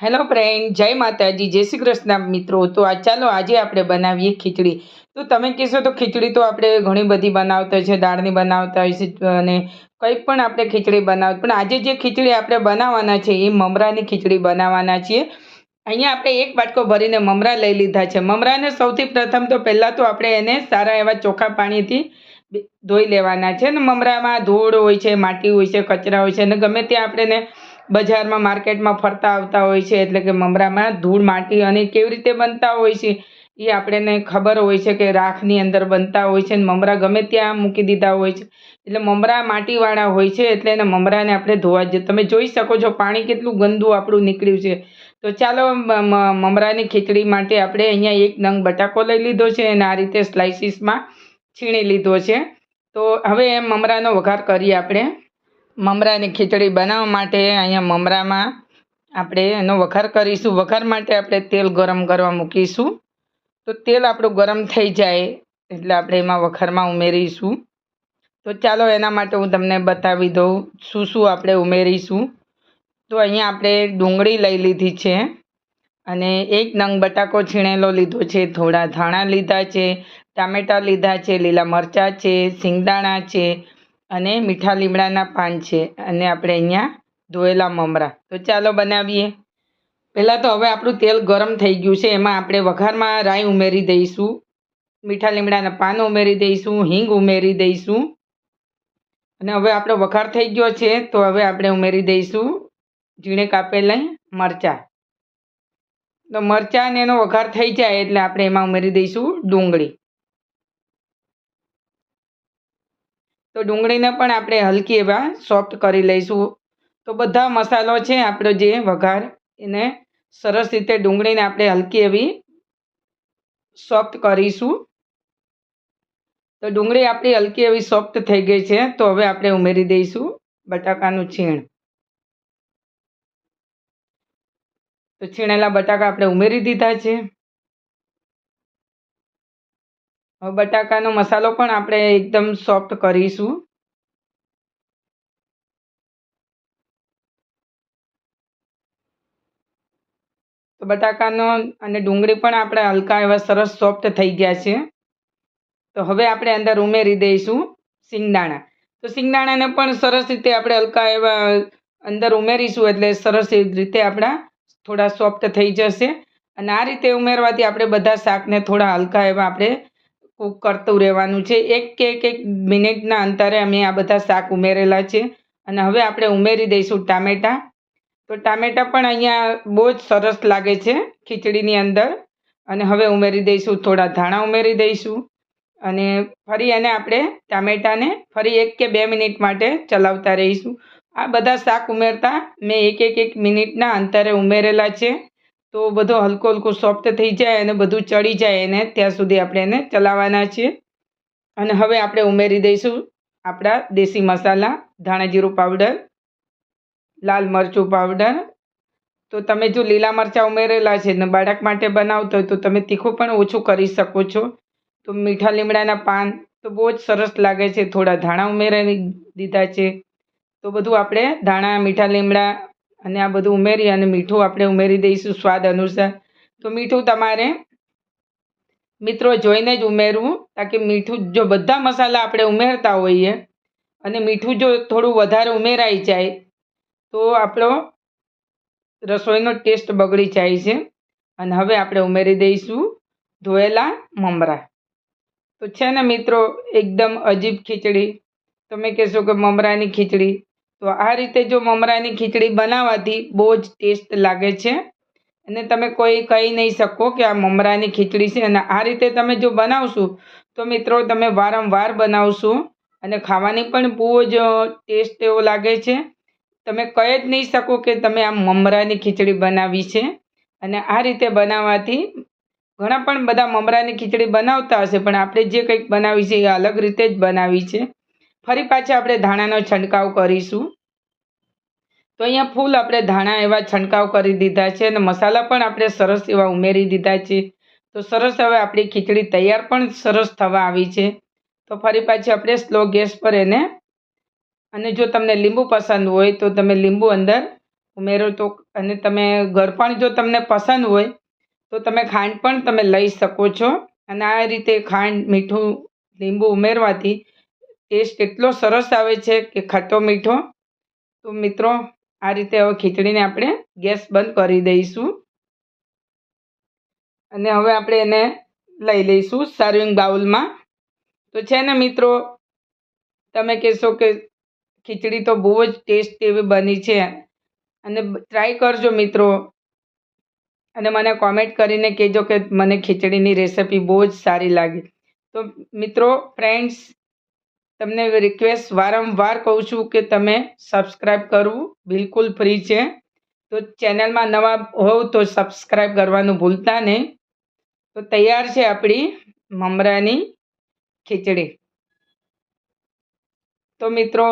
Hello friend જય માતાજી. જય શ્રી કૃષ્ણ, મિત્રો. તો આ ચાલો આજે આપણે બનાવીએ ખીચડી. તો તમે કહેશો તો ખીચડી તો આપણે ઘણી બધી બનાવતા હોય છે, દાળની બનાવતા હોય છે, અને કંઈ પણ આપણે ખીચડી બનાવ પણ આજે જે ખીચડી આપણે બનાવવાના છે, એ મમરાની ખીચડી બનાવવાના છીએ. અહીંયા આપણે એક બાટકો ભરીને મમરા લઈ લીધા છે. મમરાને સૌથી પ્રથમ તો પહેલાં તો આપણે એને સારા એવા ચોખ્ખા પાણીથી ધોઈ લેવાના છે. ને મમરામાં ધૂળ હોય છે, માટી હોય છે, કચરા હોય છે, અને ગમે ત્યાં આપણે બજારમાં માર્કેટમાં ફરતા આવતા હોય છે, એટલે કે મમરામાં ધૂળ, માટી અને કેવી રીતે બનતા હોય છે, એ આપણને ખબર હોય છે કે રાખની અંદર બનતા હોય છે અને મમરા ગમે ત્યાં મૂકી દીધા હોય છે. એટલે મમરા માટીવાળા હોય છે, એટલે એને મમરાને આપણે ધોવા જ, તમે જોઈ શકો છો પાણી કેટલું ગંદુ આપણું નીકળ્યું છે. તો ચાલો મમરાની ખીચડી માટે આપણે અહીંયા એક નંગ બટાકો લઈ લીધો છે અને આ રીતે સ્લાઇસીસમાં છીણી લીધો છે. તો હવે એમ મમરાનો વઘાર કરીએ આપણે. મમરાની ખીચડી બનાવવા માટે અહીંયા મમરામાં આપણે એનો વઘાર કરીશું. વઘાર માટે આપણે તેલ ગરમ કરવા મૂકીશું. તો તેલ આપણું ગરમ થઈ જાય એટલે આપણે એમાં વઘારમાં ઉમેરીશું. તો ચાલો એના માટે હું તમને બતાવી દઉં શું શું આપણે ઉમેરીશું. તો અહીંયા આપણે ડુંગળી લઈ લીધી છે અને એક નંગ બટાકો છીણેલો લીધો છે, થોડા ધાણા લીધા છે, ટામેટાં લીધા છે, લીલા મરચાં છે, સિંગદાણા છે અને મીઠા લીમડાના પાન છે અને આપણે અહીંયા ધોયેલા મમરા. તો ચાલો બનાવીએ. પહેલાં તો હવે આપણું તેલ ગરમ થઈ ગયું છે. એમાં આપણે વઘારમાં રાઈ ઉમેરી દઈશું. મીઠા લીમડાના પાન ઉમેરી દઈશું. હિંગ ઉમેરી દઈશું. અને હવે આપણો વઘાર થઈ ગયો છે, તો હવે આપણે ઉમેરી દઈશું ઝીણે કાપેલા મરચાં. તો મરચાં અને એનો વઘાર થઈ જાય એટલે આપણે એમાં ઉમેરી દઈશું ડુંગળી. તો ડુંગળીને પણ આપણે હલકી એવા સોફ્ટ કરી લઈશું. તો બધા મસાલો છે, આપણો જે વઘાર, એને સરસ રીતે ડુંગળીને આપણે હલકી એવી સોફ્ટ કરીશું. તો ડુંગળી આપણી હલકી એવી સોફ્ટ થઈ ગઈ છે, તો હવે આપણે ઉમેરી દઈશું બટાકાનું છીણ. તો છીણેલા બટાકા આપણે ઉમેરી દીધા છે. હવે બટાકાનો મસાલો પણ આપણે એકદમ સોફ્ટ કરીશું. તો બટાકાનો અને ડુંગળી પણ આપણે હલકા એવા સરસ સોફ્ટ થઈ ગયા છે. તો હવે આપણે અંદર ઉમેરી દઈશું સિંગદાણા તો સિંગદાણાને પણ સરસ રીતે આપણે હલકા એવા અંદર ઉમેરીશું એટલે સરસ રીતે આપણા થોડા સોફ્ટ થઈ જશે. અને આ રીતે ઉમેરવાથી આપણે બધા શાકને થોડા હલકા એવા આપણે કૂક કરતું રહેવાનું છે. એક કે એક એક મિનિટના અંતરે અમે આ બધા શાક ઉમેરેલા છે. અને હવે આપણે ઉમેરી દઈશું ટામેટાં. તો ટામેટાં પણ અહીંયા બહુ જ સરસ લાગે છે ખીચડીની અંદર. અને હવે ઉમેરી દઈશું, થોડા ધાણા ઉમેરી દઈશું. અને ફરી એને આપણે ટામેટાને ફરી એક કે બે મિનિટ માટે ચલાવતા રહીશું. આ બધા શાક ઉમેરતા મેં એક એક એક મિનિટના અંતરે ઉમેરેલા છે. તો બધો હલકો હલકો સોફ્ટ થઈ જાય અને બધું ચડી જાય એને, ત્યાં સુધી આપણે એને ચલાવવાના છીએ. અને હવે આપણે ઉમેરી દઈશું આપણા દેશી મસાલા ધાણા જીરું પાવડર લાલ મરચું પાવડર તો તમે જો લીલા મરચાં ઉમેરેલા છે ને બાળક માટે બનાવતો હોય તો તમે તીખું પણ ઓછું કરી શકો છો. તો મીઠા લીમડાના પાન તો બહુ જ સરસ લાગે છે. થોડા ધાણા ઉમેરી દીધા છે. તો બધું આપણે ધાણા, મીઠા લીમડા અને આ બધું ઉમેરી અને મીઠું આપણે ઉમેરી દઈશું સ્વાદ અનુસાર. તો મીઠું તમારે મિત્રો જોઈને જ ઉમેરવું, તાકી મીઠું જો બધા મસાલા આપણે ઉમેરતા હોઈએ અને મીઠું જો થોડું વધારે ઉમેરાઈ જાય, તો આપણો રસોઈનો ટેસ્ટ બગડી જાય છે. અને હવે આપણે ઉમેરી દઈશું ધોયેલા મમરા. તો છે ને મિત્રો, એકદમ અજીબ ખીચડી. તમે કહેશો કે મમરાની ખીચડી. તો આ રીતે જો મમરાની ખીચડી બનાવવાથી બહુ જ ટેસ્ટ લાગે છે. અને તમે કોઈ કહી નહીં શકો કે આ મમરાની ખીચડી છે. અને આ રીતે તમે જો બનાવશો, તો મિત્રો તમે વારંવાર બનાવશો અને ખાવાની પણ બહુ જ ટેસ્ટ એવો લાગે છે. તમે કહી જ નહીં શકો કે તમે આ મમરાની ખીચડી બનાવી છે. અને આ રીતે બનાવવાથી ઘણા પણ બધા મમરાની ખીચડી બનાવતા હશે, પણ આપણે જે કંઈક બનાવી છે એ અલગ રીતે જ બનાવી છે. ફરી પાછા આપણે ધાણાનો છંટકાવ કરીશું. તો અહીંયા ફૂલ આપણે ધાણા એવા છંટકાવ કરી દીધા છે અને મસાલા પણ આપણે સરસ એવા ઉમેરી દીધા છે. તો સરસ હવે આપણી ખીચડી તૈયાર પણ સરસ થવા આવી છે. તો ફરી પાછી આપણે સ્લો ગેસ પર એને અને જો તમને લીંબુ પસંદ હોય તો તમે લીંબુ અંદર ઉમેરો તો અને તમે ગળપણ જો તમને પસંદ હોય તો તમે ખાંડ પણ તમે લઈ શકો છો. અને આ રીતે ખાંડ, મીઠું, લીંબુ ઉમેરવાથી ટેસ્ટ એટલો સરસ આવે છે કે ખાટો મીઠો. તો મિત્રો, આ રીતે હવે ખીચડીને આપણે ગેસ બંધ કરી દઈશું. અને હવે આપણે એને લઈ લઈશું સર્વિંગ બાઉલમાં તો છે ને મિત્રો, તમે કહેશો કે ખીચડી તો બહુ જ ટેસ્ટ એવી બની છે. અને ટ્રાય કરજો મિત્રો. અને મને કોમેન્ટ કરીને કહેજો કે મને ખીચડીની રેસિપી બહુ જ સારી લાગી. તો મિત્રો ફ્રેન્ડ્સ તમને રિક્વેસ્ટ વારંવાર કહું છું કે તમે સબસ્ક્રાઈબ કરવું બિલકુલ ફ્રી છે. તો ચેનલમાં નવા હોવ તો સબસ્ક્રાઈબ કરવાનું ભૂલતા નહીં. તો તૈયાર છે આપણી મમરાની ખીચડી. તો મિત્રો,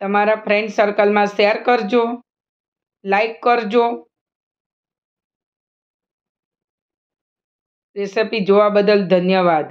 તમારા ફ્રેન્ડ સર્કલમાં શેર કરજો લાઈક કરજો. રેસિપી જોવા બદલ ધન્યવાદ.